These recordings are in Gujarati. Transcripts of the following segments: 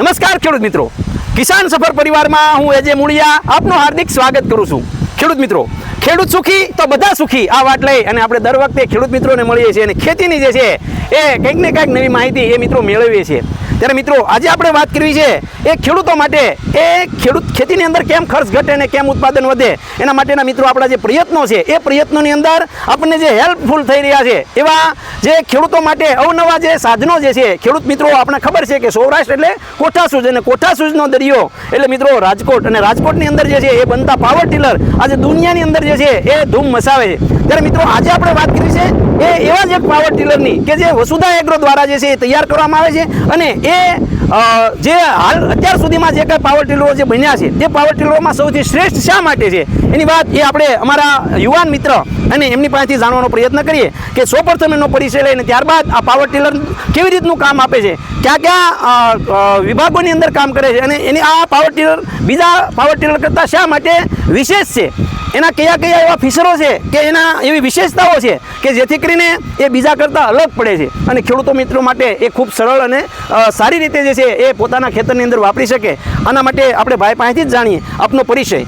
નમસ્કાર ખેડૂત મિત્રો. કિસાન સફર પરિવારમાં હું એજે મુળિયા આપનું હાર્દિક સ્વાગત કરું છું. ખેડૂત મિત્રો, ખેડૂત સુખી તો બધા સુખી આ વાત લઈ અને આપણે દર વખતે ખેડૂત મિત્રોને મળીએ છીએ અને ખેતીની જે છે એ કંઈક ને કંઈક નવી માહિતી એ મિત્રો મેળવીએ છીએ. ત્યારે મિત્રો, આજે આપણે વાત કરવી છે એ ખેડૂતો માટે. એ ખેડૂત ખેતીની અંદર કેમ ખર્ચ ઘટે અને કેમ ઉત્પાદન વધે? એના માટેના મિત્રો આપણા જે પ્રયત્નો છે, એ પ્રયત્નોની અંદર આપણને જે હેલ્પફુલ થઈ રહ્યા છે, એવા જે ખેડૂતો માટે અવનવા જે સાધનો જે છે, ખેડૂત મિત્રો આપણે ખબર છે કે સૌરાષ્ટ્ર એટલે કોઠાસૂજ અને કોઠાસૂજનો દરિયો. એટલે મિત્રો, રાજકોટ અને રાજકોટની અંદર જે છે, એ બનતા પાવર ટીલર આજે દુનિયાની અંદર જે છે, એ ધૂમ મચાવે છે. ત્યારે મિત્રો, આજે આપણે વાત કરી છે એ એવા જ એક પાવર ટીલરની કે જે વસુધા એગ્રો દ્વારા જે છે એ તૈયાર કરવામાં આવે છે અને એ જે હાલ અત્યાર સુધીમાં જે કંઈ પાવર ટીલરો જે બન્યા છે, તે પાવર ટીલરોમાં સૌથી શ્રેષ્ઠ શા માટે છે? એની વાત એ આપણે અમારા યુવાન મિત્ર અને એમની પાસેથી જાણવાનો પ્રયત્ન કરીએ કે સૌપ્રથમ એનો પરિચય લઈને ત્યારબાદ આ પાવર ટીલર કેવી રીતનું કામ આપે છે? ક્યાં ક્યાં વિભાગોની અંદર કામ કરે છે અને એની આ પાવર ટીલર બીજા પાવર ટીલર કરતાં શા માટે વિશેષ છે? એના કયા કયા એવા ફિશરો છે કે એના એવી વિશેષતાઓ છે કે જેથી કરીને એ બીજા કરતાં અલગ પડે છે? અને ખેડૂતો મિત્રો માટે એ ખૂબ સરળ અને સારી રીતે જે છે એ પોતાના ખેતરની અંદર વાપરી શકે. આના માટે આપણે ભાઈ પાસેથી જ જાણીએ આપનો પરિચય.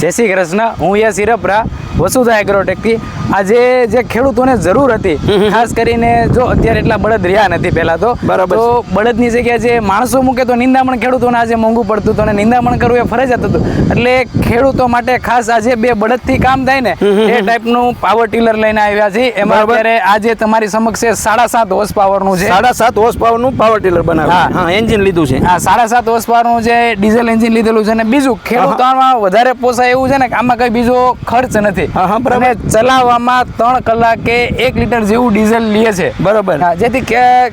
જય શ્રી કૃષ્ણ, હું યશ હિરપરા વસુધા એગ્રોટેકથી આજે જે ખેડૂતોને જરૂર હતી ખાસ કરીને જો અત્યારે એટલા બળદ રહ્યા નથી પહેલા તો બરાબર તો બળદની જગ્યાએ જે માણસો મૂકે તો નિંદામણ ખેડૂતોને આજે મોંઘું પડતું હતું અને નિંદામણ કરવું એ ફરજિયાત હતું. એટલે ખેડૂતો માટે ખાસ આજે બે બળદથી કામ થાય ને એ ટાઈપનું પાવર ટીલર લઈને આવ્યા છે. એમાં. અત્યારે આજે તમારી સમક્ષ છે સાડા સાત હોર્સ પાવરનું છે. સાડા સાત હોર્સ પાવરનું પાવર ટીલર બનાવ્યું. હા. હા એન્જિન લીધું છે. આ સાડા સાત હોર્સ પાવરનું જે ડીઝલ એન્જિન લીધેલું છે અને બીજું ખેડૂતોમાં વધારે પોસાય એવું છે ને કે આમાં કઈ બીજો ખર્ચ નથી. હા, હા, બરાબર. ચલાવવામાં ત્રણ કલાકે એક લીટર જેવું ડીઝલ લે છે. બરાબર. જેથી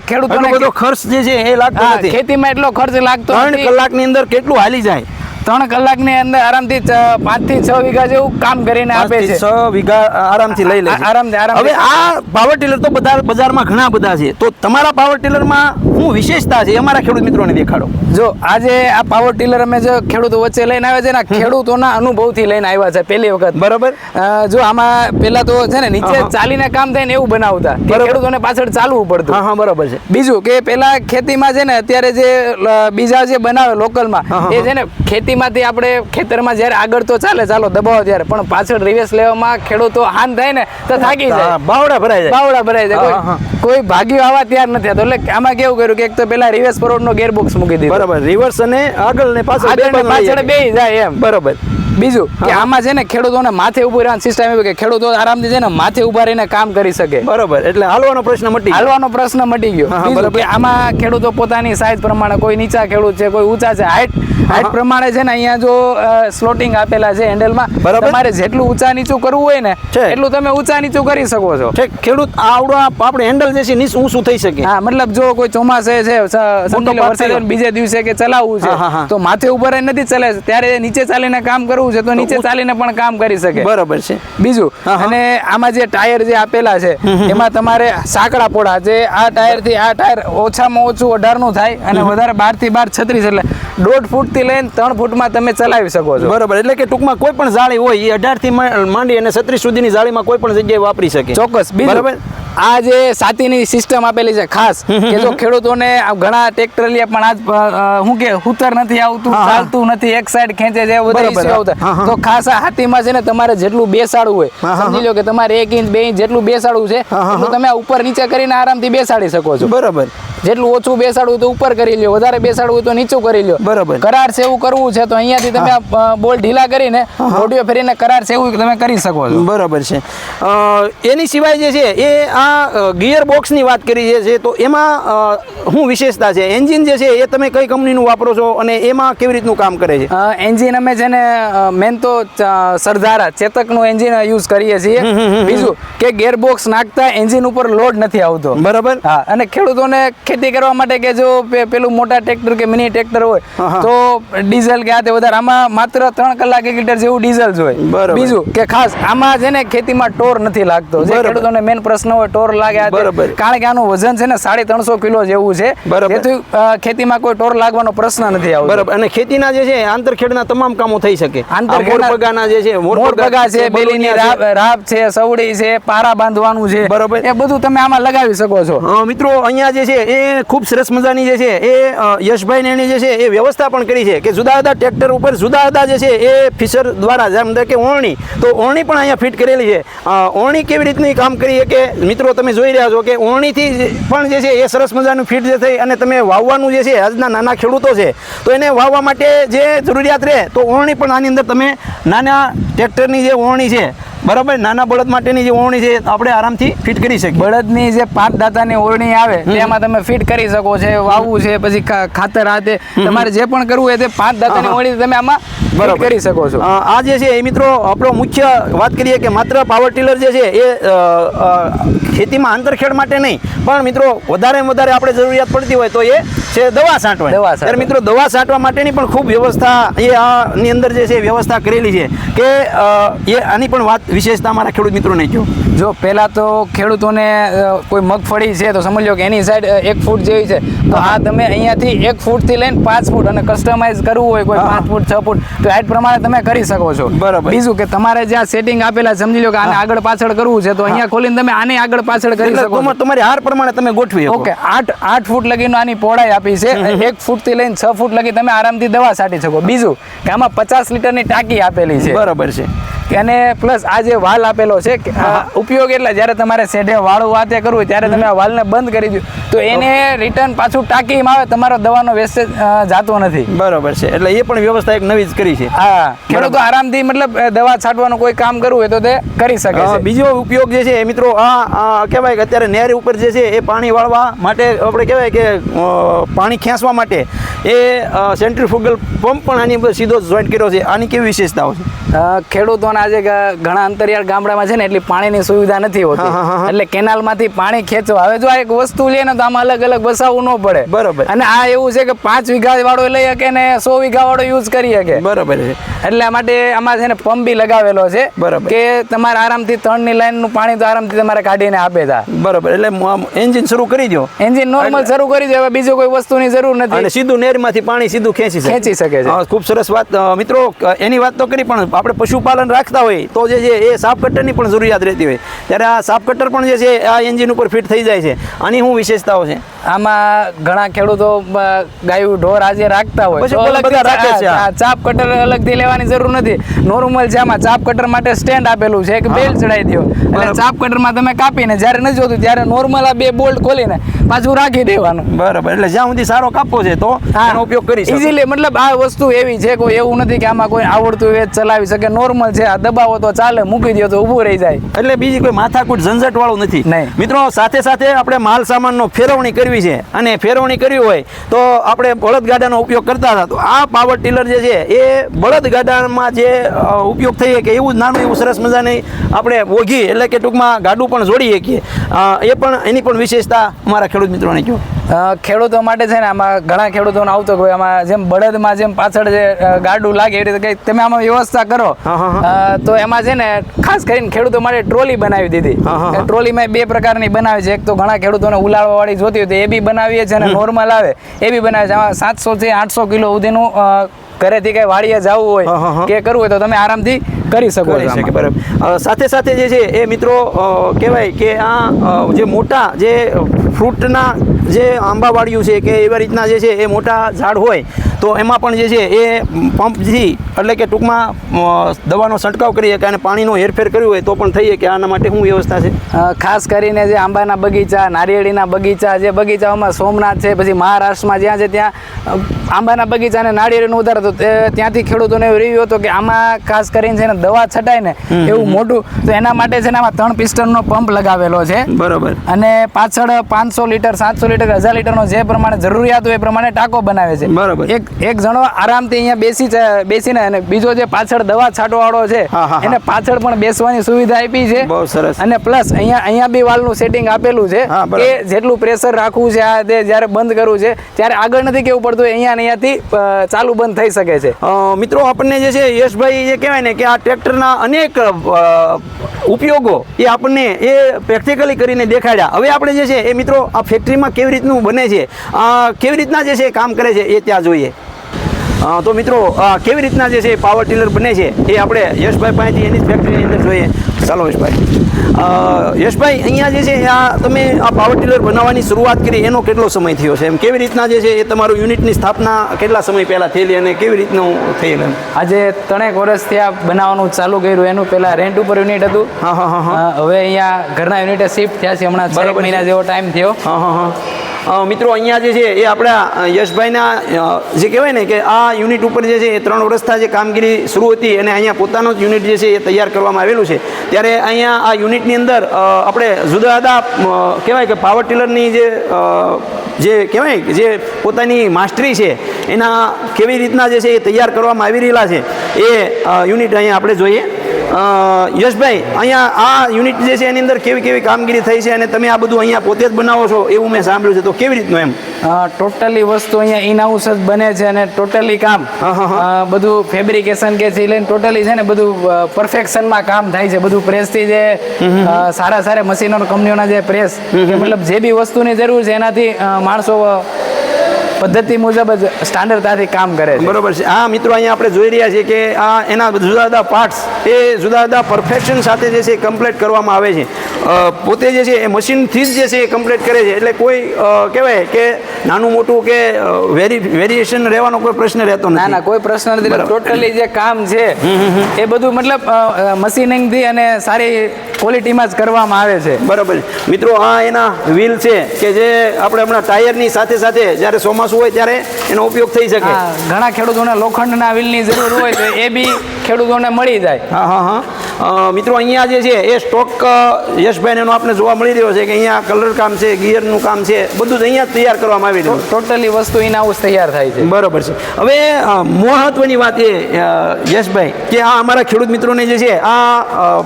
ખેડૂતોને બધો ખર્ચ જે છે એ લાગતો નથી. ખેતીમાં એટલો ખર્ચ લાગતો ત્રણ કલાકની અંદર કેટલું હાલી જાય? ત્રણ કલાકની અંદર આરામથી પાંચથી છ વીઘા જેવું કામ કરીને આપે છે. છ વીઘા આરામથી લઈ લે આરામથી- આરામ હવે આ પાવર ટીલર તો બધા બજારમાં ઘણા બધા છે. તો તમારા પાવર ટીલરમાં શું વિશેષતા છે અમારા ખેડૂત મિત્રોને દેખાડો. જો આજે આ પાવર ટીલર અમે જે ખેડૂતો વચ્ચે લઈને આવ્યા છે ને ખેડૂતોના અનુભવથી લઈને આવ્યા છે પહેલી વખત. બરાબર. જો આમાં પહેલા તો છે ને નીચે હા, હા. ચાલીને કામ થાય ને એવું બનાવતા ખેડૂતોને પાછળ ચાલવું પડતું. હા હા બરાબર છે. બીજું કે પેલા ખેતીમાં છે ને અત્યારે જે બીજા જે બનાવે લોકલમાં હા, હા, એ છે ને ખેતીમાંથી આપણે ખેતરમાં જ્યારે આગળ તો ચાલે ચાલો દબાવો ત્યારે પણ પાછળ રિવેસ લેવામાં ખેડૂતો હાન થાય ને તો થાકી જાય. હા, બાવડા ભરાય જાય. બાવડા ભરાય છે હા, હા, કોઈ ભાગ્યો ભાગ્યું આવા તૈયાર નથી થતો. એટલે આમાં કેવું કર્યું? કે એક તો પેલા રિવેસ ફોરવર્ડ નો ગેરબોક્સ મૂકી દીધો. બરાબર રિવર્સ અને આગળ ને પાછળ બે જાય એમ. બરાબર. બીજું કે આમાં છે ને ખેડૂતોને માથે ઉભું રહેવાની સિસ્ટમ એવી કે ખેડૂતો આરામથી છે ને માથે ઊભા રહીને કામ કરી શકે. બરોબર એટલે હાલવાનો પ્રશ્ન મટી. હાલવાનો પ્રશ્ન મટી ગયો. કે આમાં ખેડૂતો પોતાની સાઈઝ પ્રમાણે કોઈ નીચા ખેડૂત છે કોઈ ઊંચા છે હાઈટ હાઈટ પ્રમાણે છે ને અહીંયા જો સ્લોટિંગ આપેલા છે હેન્ડલમાં. તમારે જેટલું ઊંચા નીચું કરવું હોય ને એટલું તમે ઊંચા નીચું કરી શકો છો. ઠીક ખેડૂત આવડો આપણે હેન્ડલ જે છે નીચ ઊંચું થઈ શકે? હા મતલબ જો કોઈ ચોમાસે છે બીજે દિવસે કે ચલાવવું. છે તો માથે ઊભા રહી નથી ચલે ત્યારે નીચે ચાલીને કામ કરવું છે તો નીચે ચાલીને પણ કામ કરી શકે. બરોબર છે. બીજું. અને આમાં જે ટાયર જે આપેલા છે એમાં તમારે સાંકડા પોડા જે આ ટાયરથી આ ટાયર ઓછામાં ઓછું અઢારનું થાય અને વધારે બારથી બાર છત્રીસ એટલે દોઢ ફૂટથી લઈને ત્રણ ફૂટમાં તમે ચલાવી શકો છો. બરોબર એટલે કે ટૂંકમાં કોઈ પણ જાળી હોય એ અઢારથી મા- માંડી અને છત્રીસ સુધીની જાળીમાં કોઈ પણ જગ્યાએ વાપરી શકે. ચોક્કસ. બરાબર. આ જે સાતીની સિસ્ટમ આપેલી છે ખાસ કે જો ખેડૂતોને ઘણા ટ્રેક્ટર લે પણ આજ હું કે હુતર નથી આવતું. ચાલતું નથી એક સાઈડ ખેંચે છે બધા બરાબર, આવતા. તો ખાસ આ હાથીમાં છે ને તમારે જેટલું બેસાડવું હોય સમજી લો કે તમારે એક ઇંચ બે ઇંચ જેટલું બેસાડવું છે હા, તમે ઉપર નીચે કરીને આરામથી બેસાડી શકો છો. બરાબર. જેટલું ઓછું બેસાડવું તો ઉપર કરી લ્યો વધારે બેસાડવું તો નીચું કરી લ્યો. બરોબર. કરાર એવું કરવું છે તો અહીંયાથી તમે બોલ ઢીલા કરીને ઓડિયો ફેરીને કરાર એવું તમે કરી શકો છો. બરાબર છે. એની સિવાય જે છે એ આ ગિયર બોક્સની વાત કરી છે તો એમાં શું વિશેષતા છે? એન્જિન જે છે એ તમે કઈ કંપનીનું વાપરો છો અને એમાં કેવી રીતનું કામ કરે છે? એન્જિન અમે છે ને મેન તો સરદારા ચેતકનું એન્જિન યુઝ કરીએ છીએ. બીજું કે ગેરબોક્સ નાખતા એન્જિન ઉપર લોડ નથી આવતો. બરાબર. હા અને ખેડૂતોને ખેતી કરવા માટે કે જો પેલું મોટા ટ્રેક્ટર કે મિની ટ્રેક્ટર હોય તો ડીઝલ કે આ તે વધારે. આમાં માત્ર ત્રણ કલાક એક લીટર જેવું ડીઝલ હોય. બીજું કે ખાસ આમાં છે ને ખેતીમાં ટોર નથી લાગતો. જે ખેડૂતોને મેન પ્રશ્ન હોય ટોર લાગે બરાબર. કારણ કે આનું વજન છે ને સાડી ત્રણસો કિલો જેવું છે. જેથી ખેતીમાં કોઈ ટોર લાગવાનો પ્રશ્ન નથી આવતો. બરાબર. અને ખેતીના જે છે આંતરખેડના તમામ કામો થઈ શકે. આંતરખેડના- જે છે મોરપગા છે બેલીની રાબ છે સવડી છે પારા બાંધવાનું છે. બરાબર. એ બધું તમે આમાં લગાવી શકો છો. મિત્રો અહીંયા જે છે એ એ ખૂબ સરસ મજાની જે છે એ યશભાઈ યશભાઈને એની જે છે એ વ્યવસ્થા પણ કરી છે કે જુદા જુદા ટ્રેક્ટર ઉપર જુદા જુદા જે છે એ ફિશર દ્વારા જેમ કે ઓરણી, તો ઓરણી પણ અહીંયા ફિટ કરેલી છે. ઓરણી કેવી રીતની કામ કરીએ કે મિત્રો તમે જોઈ રહ્યા છો કે ઓરણીથી પણ જે છે એ સરસ મજાનું ફિટ જે થઈ અને તમે વાવવાનું જે છે આજના નાના ખેડૂતો છે, તો એને વાવવા માટે જે જરૂરિયાત રહે, તો ઓરણી પણ આની અંદર તમે નાના ટ્રેક્ટરની જે ઓરણી છે બરાબર? નાના બળદ માટેની જે ઓરણી છે આપણે આરામથી ફિટ કરી શકીએ. બળદની જે પાંચ દાતાની ઓરણી આવે તેમાં તમે ફિટ કરી શકો છો વાવવું છે પછી ખાતર તે. તમારે જે પણ કરવું હોય તે પાંચ દાતાની ઓરણી તમે આમાં બરાબર. કરી શકો છો. આ જે છે એ મિત્રો આપણો મુખ્ય વાત કરીએ કે માત્ર પાવર ટીલર જે છે એ ખેતીમાં આંતરખેડ માટે નહીં. પણ મિત્રો વધારે વધારે આપણે જરૂરિયાત પડતી હોય તો એ છે દવા છાંટવા દવા. ત્યારે મિત્રો દવા છાંટવા માટેની પણ ખૂબ વ્યવસ્થા એ આની અંદર જે છે વ્યવસ્થા કરેલી છે કે એ આની પણ વાત વિશેષતા મારા ખેડૂત મિત્રોને કહો. જો પહેલાં તો ખેડૂતોને કોઈ મગફળી છે તો સમજ લો કે એની સાઈડ એક ફૂટ જેવી છે. તો આ તમે અહીંયાથી એક ફૂટથી લઈને પાંચ ફૂટ અને કસ્ટમાઇઝ કરવું હોય કોઈ પાંચ ફૂટ છ ફૂટ તો હાઈટ પ્રમાણે તમે કરી શકો છો. બરાબર. બીજું કે તમારે જ્યાં સેટિંગ આપેલા સમજી લો કે આને આગળ પાછળ કરવું છે તો અહીંયા ખોલીને તમે આને આગળ પાછળ કરી શકો તમારી હાર પ્રમાણે તમે ગોઠવી ઓકે આઠ આઠ ફૂટ લગીનો આની પહોળાઈ આપી છે એક ફૂટથી લઈને છ ફૂટ લગી તમે આરામથી દવા છાંટી શકો. બીજું કે આમાં પચાસ લીટરની ટાંકી આપેલી છે. બરાબર છે. અને પ્લસ આ જે વાલ આપેલો છે ઉપયોગ એટલે જ્યારે તમારે શેઢે વાળું વાતે કરવું ત્યારે તમે આ વાલને બંધ કરી દો તો એને રિટર્ન પાછું ટાંકીમાં આવે તમારો દવાનો વેસ્ટેજ જાતો નથી. બરોબર છે. એટલે એ પણ વ્યવસ્થા એક નવી જ કરી છે. હા. ખેડૂતો આરામથી મતલબ દવા છાંટવાનું કોઈ કામ કરવું હોય તો તે કરી શકે છે. બીજો ઉપયોગ જે છે એ મિત્રો આ કહેવાય કે અત્યારે નેર ઉપર જે છે એ પાણી વાળવા માટે આપણે કહેવાય કે પાણી ખેંચવા માટે એ સેન્ટ્રીફુગલ પંપ પણ આની અંદર સીધો જોઈન્ટ કર્યો છે. આની કેવી વિશેષતાઓ છે? અ, ખેડૂતોના આજે ઘણા અંતરિયાળ ગામડામાં છે ને એટલી પાણીની સુવિધા નથી હોતી. એટલે એટલે કેનાલમાંથી પાણી ખેંચવા હવે જો આ એક વસ્તુ લે ને તો આમાં અલગ અલગ બસાવવું ન પડે. બરોબર. અને આ એવું છે કે પાંચ વીઘા વાળો લઈ શકે ને સો વીઘા વાળો યુઝ કરી શકે. બરોબર છે. આ માટે આમાં છે ને પંપ બી લગાવેલો છે બરોબર. કે તમારે આરામથી ત્રણની લાઈનનું પાણી તો આરામથી તમારે કાઢીને આપે તા. બરોબર. એટલે એન્જિન શરૂ કરી દો એન્જિન નોર્મલ શરૂ કરી દો હવે બીજો કોઈ વસ્તુની જરૂર અને નથી સીધું નેરમાંથી પાણી સીધું ખેંચી શકે. ખેંચી શકે છે. ખૂબ સરસ વાત. મિત્રો એની વાત તો કરી પણ આપણે પશુપાલન રાખતા હોય તો જે છે એ સાપ કટરની પણ જરૂરિયાત રહેતી હોય. ત્યારે આ સાપ કટર પણ જે છે આ એન્જિન ઉપર ફિટ થઈ જાય છે. આની શું વિશેષતાઓ છે? આમાં ઘણા ખેડૂતો ગાયું ઢોર આજે રાખતા હોય. ચાપ કટર અલગથી લેવાની જરૂર નથી. નોર્મલ છે આમાં ચાપ કટર માટે સ્ટેન્ડ આપેલું છે એક બેલ ચડાવી દો એટલે. ચાપ કટરમાં તમે કાપીને જ્યારે નથી જોતું ત્યારે નોર્મલ આ બે બોલ્ટ ખોલીને પાછું રાખી દેવાનું. બરાબર. એટલે જ્યાં સુધી સારો કાપો છે તો આનો ઉપયોગ કરી ઇઝીલી મતલબ આ વસ્તુ એવી છે કોઈ એવું નથી કે આમાં કોઈ આવડતું એ ચલાવી શકે. નોર્મલ છે આ દબાવો તો ચાલે મૂકી દો તો ઊભું રહી જાય. એટલે બીજી કોઈ માથાકૂટ ઝંઝટ વાળું નથી. નહીં. મિત્રો સાથે સાથે આપણે માલ સામાનનો ફેરવણી કરવી છે. અને ફેરવણી કરવી હોય તો આપણે બળદગાડાનો ઉપયોગ કરતા હતા. તો આ પાવર ટીલર જે છે એ બળદગાડામાં જે ઉપયોગ થઈ શકે એવું જ નાનું એવું સરસ મજાની આપણે ઓઘી એટલે કે ટૂંકમાં ગાડું પણ જોડી શકીએ. એ પણ એની પણ વિશેષતા અમારા ખેડૂત મિત્રોને કહો. ખેડૂતો માટે છે ને આમાં ઘણા ખેડૂતોને આવતો હોય. આમાં જેમ બળદમાં જેમ પાછળ જે ગાડું લાગે એવી રીતે કંઈક તમે આમાં વ્યવસ્થા કરો. તો એમાં છે ને ખાસ કરીને ખેડૂતો માટે ટ્રોલી બનાવી દીધી. ટ્રોલીમાં બે પ્રકારની બનાવી છે એક તો ઘણા ખેડૂતોને ઉલાળવા વાળી જોતી હોય તો એ બી બનાવીએ છે અને નોર્મલ આવે એ બી બનાવે છે આમાં સાતસો થી આઠસો કિલો સુધીનું ઘરેથી કઈ વાડીએ જવું. હોય કે કરવું હોય તો તમે આરામથી કરી શકો. બરાબર સાથે સાથે જે છે એ મિત્રો કહેવાય કે આ જે મોટા જે ફ્રૂટના જે આંબાવાળીઓ છે કે એવા રીતના જે છે એ મોટા ઝાડ હોય તો એમાં પણ જે છે એ પંપથી એટલે કે ટૂંકમાં દવાનો છંટકાવ કરી શકે અને પાણીનો હેરફેર કર્યું હોય તો પણ થઈ શકે આના માટે શું વ્યવસ્થા છે? ખાસ કરીને જે આંબાના બગીચા નારિયેળીના બગીચા જે બગીચાઓમાં સોમનાથ છે પછી મહારાષ્ટ્રમાં જ્યાં છે ત્યાં આંબાના બગીચા અને નારિયેળીનું ઉધાર હતું ત્યાંથી ખેડૂતોને એવું રહ્યું હતું કે આમાં ખાસ કરીને છે ને દવા છટાય ને એવું મોટું તો એના માટે છે ને આમાં ત્રણ પિસ્ટનનો પંપ લગાવેલો છે. બરાબર. અને પાછળ પાંચસો લીટર સાતસો લીટર હજાર લીટરનો જે પ્રમાણે જરૂરિયાત હોય એ પ્રમાણે ટાંકો બનાવે છે. બરાબર. એક એક જણો આરામથી અહીંયા બેસી બેસીને અને બીજો જે પાછળ દવા છાંટવાવાળો છે. એને પાછળ પણ બેસવાની સુવિધા આપી છે. બહુ સરસ. અને પ્લસ અહીંયા અહીંયા બી વાલનું સેટિંગ આપેલું છે. કે જેટલું પ્રેશર રાખવું છે આ તે જ્યારે બંધ કરવું છે ત્યારે આગળ નથી કેવું પડતું અહીંયા ને અહીંયાથી ચાલુ બંધ થઈ શકે છે. મિત્રો આપણને જે છે યશભાઈ જે કહેવાય ને કે આ ટ્રેક્ટરના અનેક ઉપયોગો એ આપણને એ પ્રેક્ટિકલી કરીને દેખાડ્યા. હવે આપણે જે છે એ મિત્રો આ ફેક્ટરીમાં કેવી રીતનું બને છે? કેવી રીતના જે છે કામ કરે છે એ ત્યાં જોઈએ. તો મિત્રો કેવી રીતના જે છે પાવર ટીલર બને છે એ આપણે યશભાઈ પાસેથી એની ફેક્ટરીની અંદર જોઈએ. ચાલો યશભાઈ. યશભાઈ અહીંયા જે છે આ તમે આ પાવર ટીલર બનાવવાની શરૂઆત કરી એનો કેટલો સમય થયો છે? એમ કેવી રીતના જે છે એ તમારું યુનિટની સ્થાપના કેટલા સમય પહેલાં થયેલી અને કેવી રીતનું થયેલ એમ? આજે ત્રણેક વર્ષથી આ બનાવવાનું ચાલુ કર્યું એનું પહેલાં રેન્ટ ઉપર યુનિટ હતું. હા હા હવે અહીંયા ઘરના યુનિટે શિફ્ટ થયા છે હમણાં બરાબર મહિના જેવો ટાઈમ થયો. હા હા હા. મિત્રો, અહીંયા જે છે, એ આપણા યશભાઈના જે કહેવાય ને કે આ યુનિટ ઉપર જે છે, એ ત્રણ વર્ષથી જે કામગીરી શરૂ હતી અને અહીંયા પોતાનું જ યુનિટ જે છે, એ તૈયાર કરવામાં આવેલું છે. ત્યારે અહીંયા આ યુનિટની અંદર આપણે જુદા જુદા કહેવાય કે પાવર ટિલરની જે જે કહેવાય જે પોતાની માસ્ટરી છે, એના કેવી રીતના જે છે, એ તૈયાર કરવામાં આવી રહેલા છે, એ યુનિટ અહીંયા આપણે જોઈએ. યશભાઈ અહીંયા આ યુનિટ જે છે એની અંદર કેવી કેવી કામગીરી થઈ છે અને તમે આ બધું અહીંયા પોતે જ બનાવો છો એવું મેં સાંભળ્યું છે. તો કેવી રીતનું એમ? ટોટલી વસ્તુ અહીંયા ઇન હાઉસ જ બને છે અને ટોટલી કામ. બધું ફેબ્રિકેશન કે છે લઈને ટોટલી છે ને બધું પરફેક્શનમાં કામ થાય છે. બધું પ્રેસથી જે સારા સારા મશીનો કંપનીઓના જે પ્રેસ મતલબ જે બી વસ્તુની જરૂર છે એનાથી માણસો પદ્ધતિ મુજબ જ સ્ટાન્ડર્ડતાથી કામ કરે છે. બરોબર છે. હા મિત્રો અહીંયા આપણે જોઈ રહ્યા છીએ કે આ એના જુદા જુદા પાર્ટ્સ એ જુદા જુદા પરફેક્શન સાથે જે છે કમ્પ્લીટ કરવામાં આવે છે. પોતે જે છે એ મશીનથી જ જે છે એ કમ્પ્લીટ કરે છે. એટલે કોઈ કહેવાય કે નાનું મોટું કે વેરી વેરિએશન રહેવાનો કોઈ પ્રશ્ન રહેતો ના ના કોઈ પ્રશ્ન નથી. ટોટલી જે કામ છે એ બધું મતલબ મશીનિંગથી અને સારી ક્વોલિટીમાં જ કરવામાં આવે છે. બરાબર મિત્રો આ એના વ્હીલ છે કે જે આપણે હમણાં ટાયરની સાથે સાથે જ્યારે ચોમાસું હોય ત્યારે એનો ઉપયોગ થઈ શકે. ઘણા ખેડૂતોને લોખંડના વ્હીલની જરૂર હોય તો એ બી ખેડૂતોને મળી જાય. હા હા હા. મિત્રો અહીંયા જે છે એ સ્ટોક અ, યશભાઈને એનો આપણે જોવા મળી રહ્યો છે કે અહીંયા કલર કામ છે ગિયરનું કામ છે બધું જ અહીંયા જ તૈયાર કરવામાં આવી રહ્યું ટોટલી વસ્તુ ઇન હાઉસ તૈયાર થાય છે. બરોબર છે. હવે મહત્વની વાત એ યશભાઈ કે આ અમારા ખેડૂત મિત્રોને જે છે આ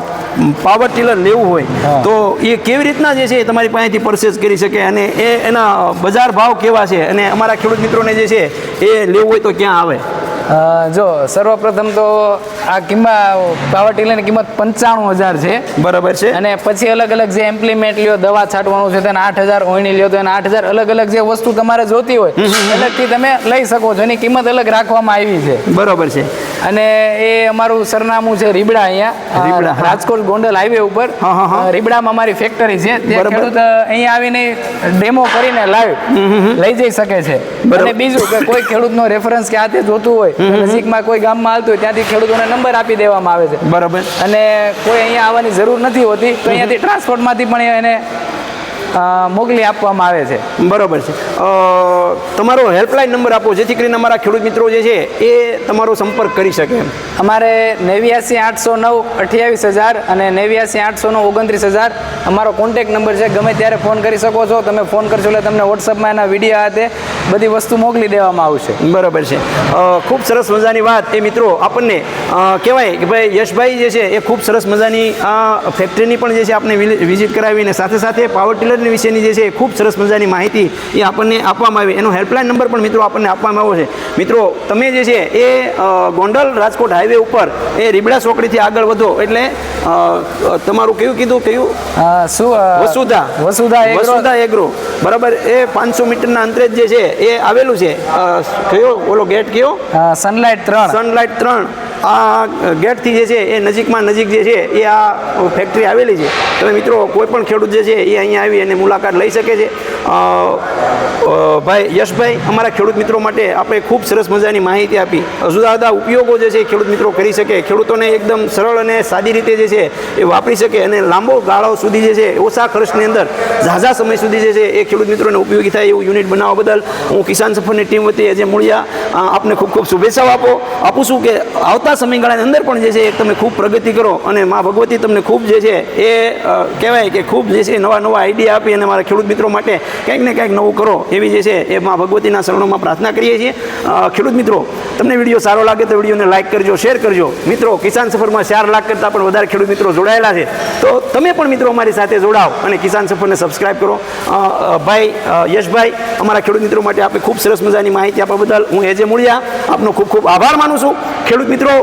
પાવર ટીલર લેવું હોય તો એ કેવી રીતના જે છે તમારી પાસેથી પરચેસ કરી શકે અને એ એના બજાર ભાવ કેવા છે અને અમારા ખેડૂત મિત્રોને જે છે એ લેવું હોય તો ક્યાં આવે? જો સર્વપ્રથમ તો આ કિંમત પાવર ટીલરની કિંમત પંચાણું હજાર છે. બરાબર છે. અને પછી અલગ અલગ જે એમ્પ્લિમેન્ટ લ્યો દવા છાંટવાનું છે તેને આઠ હજાર ઓઈણી લ્યો તો એને આઠ હજાર અલગ અલગ જે વસ્તુ તમારે જોતી હોય અલગથી તમે લઈ શકો છો. એની કિંમત અલગ રાખવામાં આવી છે. બરાબર છે. અને એ અમારું સરનામું છે રીબડા અહીંયા. રાજકોટ ગોંડલ હાઈવે ઉપર. રીબડામાં અમારી ફેક્ટરી છે. તે ખેડૂત અહીંયા આવીને ડેમો કરીને લાઈવ લઈ જઈ શકે છે. અને બીજું કે કોઈ ખેડૂતનો રેફરન્સ કે આ તે જોતું હોય નજીકમાં કોઈ ગામમાં હાલતું હોય ત્યાંથી ખેડૂતોને નંબર આપી દેવામાં આવે છે. બરાબર. અને કોઈ અહીંયા આવવાની જરૂર નથી હોતી તો અહીંયાથી ટ્રાન્સપોર્ટમાંથી પણ એને મોકલી આપવામાં આવે છે. બરોબર છે. તમારો હેલ્પલાઇન નંબર આપો જેથી કરીને અમારા ખેડૂત મિત્રો જે છે એ તમારો સંપર્ક કરી શકે અમારે નેવ્યાસી આઠસો નવ અઠ્યાવીસ હજાર અને નેવ્યાસી આઠસો નવ ઓગણત્રીસ હજાર અમારો કોન્ટેક નંબર છે. ગમે ત્યારે ફોન કરી શકો છો તમે ફોન કરશો એટલે તમને વોટ્સઅપમાં એના વીડિયો હાથે બધી વસ્તુ મોકલી દેવામાં આવશે. બરાબર છે. ખૂબ સરસ મજાની વાત. એ મિત્રો આપણને કહેવાય કે ભાઈ યશભાઈ જે છે એ ખૂબ સરસ મજાની આ ફેક્ટરીની પણ જે છે આપણે વિઝિટ કરાવીને સાથે સાથે પાવર ટિલરની વિશેની જે છે ખૂબ સરસ મજાની માહિતી એ આપણને આપવામાં આવી. એનો હેલ્પલાઇન નંબર પણ મિત્રો આપણને આપવામાં આવ્યો છે. મિત્રો તમે જે છે એ ગોંડલ રાજકોટ હાઈવે ઉપર એ રીબડા ચોકડીથી આગળ વધો એટલે તમારું કયું કીધું કયું? શું વસુધા. વસુધા વસુધા એગ્રો બરાબર. એ પાંચસો મીટરના અંતરે જે છે એ આવેલું છે. કયો? ઓલો ગેટ કયો? સનલાઇટ ત્રણ. સનલાઇટ ત્રણ. આ ગેટથી જે છે, એ નજીકમાં નજીક જે છે, એ આ ફેક્ટરી આવેલી છે. તમે મિત્રો, કોઈ પણ ખેડૂત જે છે, એ અહીંયા આવી અને મુલાકાત લઈ શકે છે. ભાઈ યશભાઈ, અમારા ખેડૂત મિત્રો માટે આપણે ખૂબ સરસ મજાની માહિતી આપી. જુદા જુદા ઉપયોગો જે છે ખેડૂત મિત્રો કરી શકે. ખેડૂતોને એકદમ સરળ અને સાદી રીતે જે છે, એ વાપરી શકે અને લાંબો ગાળો સુધી જે છે, ઓછા ખર્ચની અંદર, ઝાઝા સમય સુધી જે છે, એ ખેડૂત મિત્રોને ઉપયોગી થાય એવું યુનિટ બનાવવા બદલ હું કિસાન સફરની ટીમ વતી અજય મૂળિયા. આપને ખૂબ ખૂબ શુભેચ્છાઓ આપો. આપું છું કે આવતા સમયગાળાની અંદર પણ જે છે તમે ખૂબ પ્રગતિ કરો અને મા ભગવતી તમને ખૂબ જે છે એ કહેવાય કે ખૂબ જે છે નવા નવા આઈડિયા આપી અને મારા ખેડૂત મિત્રો માટે કંઈક ને કંઈક નવું કરો એવી જે છે એ મા ભગવતીના શરણોમાં પ્રાર્થના કરીએ છીએ. ખેડૂત મિત્રો, તમને વીડિયો સારો લાગે તો વિડીયોને લાઇક કરજો, શેર કરજો. મિત્રો, કિસાન સફરમાં ચાર લાખ કરતાં પણ વધારે ખેડૂત મિત્રો જોડાયેલા છે. તો તમે પણ મિત્રો અમારી સાથે જોડાઓ અને કિસાન સફરને સબસ્ક્રાઇબ કરો. ભાઈ યશભાઈ, અમારા ખેડૂત મિત્રો માટે આપણે ખૂબ સરસ મજાની માહિતી આપવા બદલ હું એજે મૂળિયા આપનો ખૂબ ખૂબ આભાર માનું છું. ખેડૂત મિત્રો